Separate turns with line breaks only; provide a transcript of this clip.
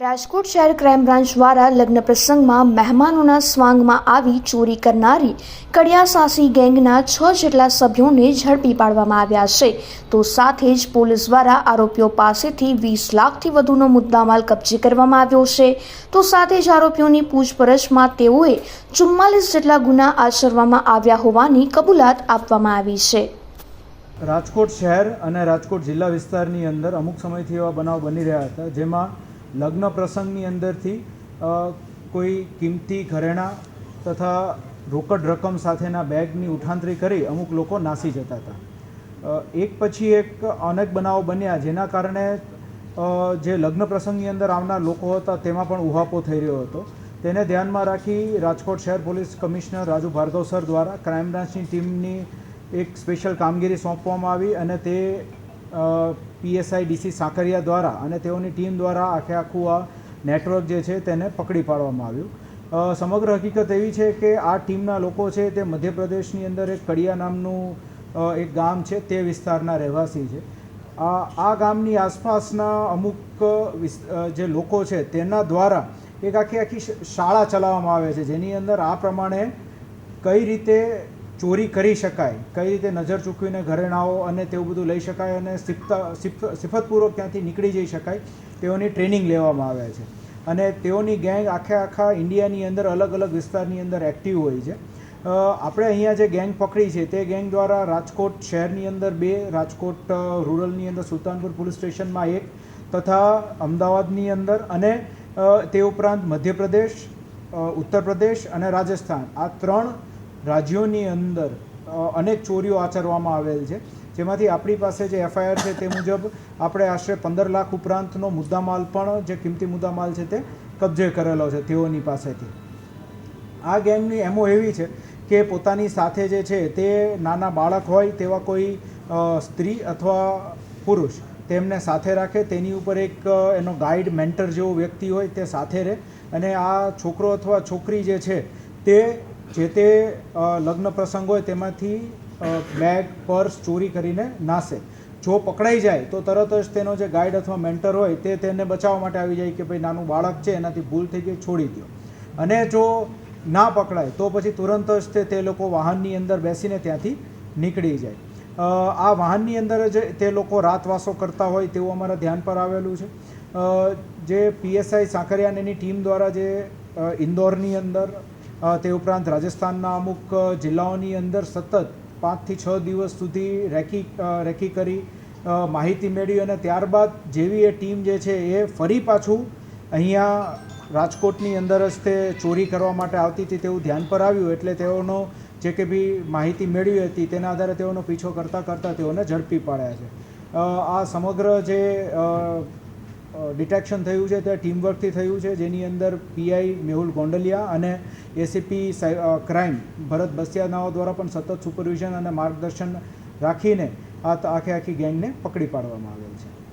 રાજકોટ શહેર crime branch દ્વારા લગ્ન પ્રસંગમાં મહેમાનોના સ્વાંગમાં આવી ચોરી કરનારી કડિયાસાસી ગેંગના છ જેટલા સભ્યોને ઝડપી પાડવામાં આવ્યા છે. તો સાથે જ પોલીસ દ્વારા આરોપીઓ પાસેથી વીસ લાખથી વધુનો મુદ્દામાલ કબજે કરવામાં આવ્યો છે. તો સાથે જ આરોપીઓની પૂછપરછમાં તેઓએ ચુમ્માલીસ જેટલા ગુના આચરવામાં આવ્યા હોવાની કબૂલાત આપવામાં આવી છે.
રાજકોટ શહેર અને રાજકોટ જિલ્લા વિસ્તારની અંદર અમુક સમયથી એવા બનાવ બની રહ્યા હતા, જેમાં લગ્ન પ્રસંગની અંદરથી કોઈ કિંમતી ઘરેણાં તથા રોકડ રકમ સાથેના બેગની ઉઠાંતરી કરી અમુક લોકો નાસી જતા હતા. એક પછી એક અનેક બનાવો બન્યા જેના કારણે જે લગ્ન પ્રસંગની અંદર આવનાર લોકો હતા તેમાં પણ ઉહાપો થઈ રહ્યો હતો. તેને ધ્યાનમાં રાખી રાજકોટ શહેર police commissioner Raju Bhargav sir દ્વારા ક્રાઇમ બ્રાન્ચની ટીમની એક સ્પેશિયલ કામગીરી સોંપવામાં આવી અને તે પીએસઆઈ ડીસી સાકરિયા દ્વારા અને તેઓની ટીમ દ્વારા આખે આખું આ નેટવર્ક જે છે તેને પકડી પાડવામાં આવ્યું. સમગ્ર હકીકત એવી છે કે આ ટીમના લોકો છે તે મધ્યપ્રદેશની અંદર એક કડિયા નામનું એક ગામ છે તે વિસ્તારના રહેવાસી છે. આ ગામની આસપાસના અમુક જે લોકો છે તેના દ્વારા એક આખી આખી શાળા ચલાવવામાં આવે છે. જેની અંદર આ પ્રમાણે કઈ રીતે ચોરી કરી શકાય, કઈ રીતે નજર ચૂકવીને ઘરેણાઓ અને તેવું બધું લઈ શકાય અને સિફતા સિફ સિફતપૂર્વક ત્યાંથી નીકળી જઈ શકાય, તેઓની ટ્રેનિંગ લેવામાં આવે છે. અને તેઓની ગેંગ આખે આખા ઇન્ડિયાની અંદર અલગ અલગ વિસ્તારની અંદર એક્ટિવ હોય છે. આપણે અહીંયા જે ગેંગ પકડી છે, તે ગેંગ દ્વારા રાજકોટ શહેરની અંદર બે, રાજકોટ રૂરલની અંદર સુલતાનપુર પોલીસ સ્ટેશનમાં એક તથા અમદાવાદની અંદર અને તે ઉપરાંત મધ્યપ્રદેશ ઉત્તર પ્રદેશ અને રાજસ્થાન. આ ત્રણ રાજ્યોની અંદર અનેક ચોરીઓ આચરવામાં આવેલ છે. જેમાંથી આપણી પાસે જે એફઆઈઆર છે તે મુજબ આપણે આશરે પંદર લાખ ઉપરાંતનો મુદ્દામાલ પણ, જે કિંમતી મુદ્દામાલ છે તે કબજે કરેલો છે તેઓની પાસેથી. આ ગેંગની એમો એવી છે કે પોતાની સાથે જે છે તે નાના બાળક હોય તેવા કોઈ સ્ત્રી અથવા પુરુષ તેમને સાથે રાખે, તેની ઉપર એક એનો ગાઈડ, મેન્ટર જેવો વ્યક્તિ હોય તે સાથે રહે અને આ છોકરો અથવા છોકરી જે છે તે જે તે લગ્ન પ્રસંગ હોય તેમાંથી બેગ, પર્સ ચોરી કરીને નાસે. જો પકડાઈ જાય, તો તરત જ તેનો જે ગાઈડ અથવા મેન્ટર હોય તે તેને બચાવવા માટે આવી જાય કે ભાઈ નાનું બાળક છે, એનાથી ભૂલ થઈ ગઈ, છોડી દો અને જો ના પકડાય, તો પછી તુરંત જ તે તે લોકો વાહનની અંદર બેસીને ત્યાંથી નીકળી જાય. આ વાહનની અંદર જ તે લોકો રાતવાસો કરતા હોય તેવું અમારા ધ્યાન પર આવેલું છે. જે પીએસઆઈ સાંકરિયાને એની ટીમ દ્વારા જે ઇન્દોરની અંદર તે ઉપરાંત રાજસ્થાનના અમુક જિલ્લાઓની અંદર સતત પાંચથી છ દિવસ સુધી રેકી રેકી કરી માહિતી મેળવી અને ત્યારબાદ જેવી એ ટીમ જે છે એ ફરી પાછું અહીંયા રાજકોટની અંદર જ તે ચોરી કરવા માટે આવતી હતી તેવું ધ્યાન પર આવ્યું. એટલે તેઓનો જે કે બી માહિતી મેળવી હતી તેના આધારે તેઓનો પીછો કરતાં કરતાં તેઓને ઝડપી પાડ્યા છે. આ સમગ્ર જે ડિટેક્શન થયું છે તે ટીમવર્કથી થયું છે, જેની અંદર પીઆઈ મેહુલ ગોંડલિયા અને એસીપી ક્રાઇમ ભરત બસિયાનાઓ દ્વારા પણ સતત સુપરવિઝન અને માર્ગદર્શન રાખીને આ આખે આખી ગેંગને પકડી પાડવામાં આવેલ છે.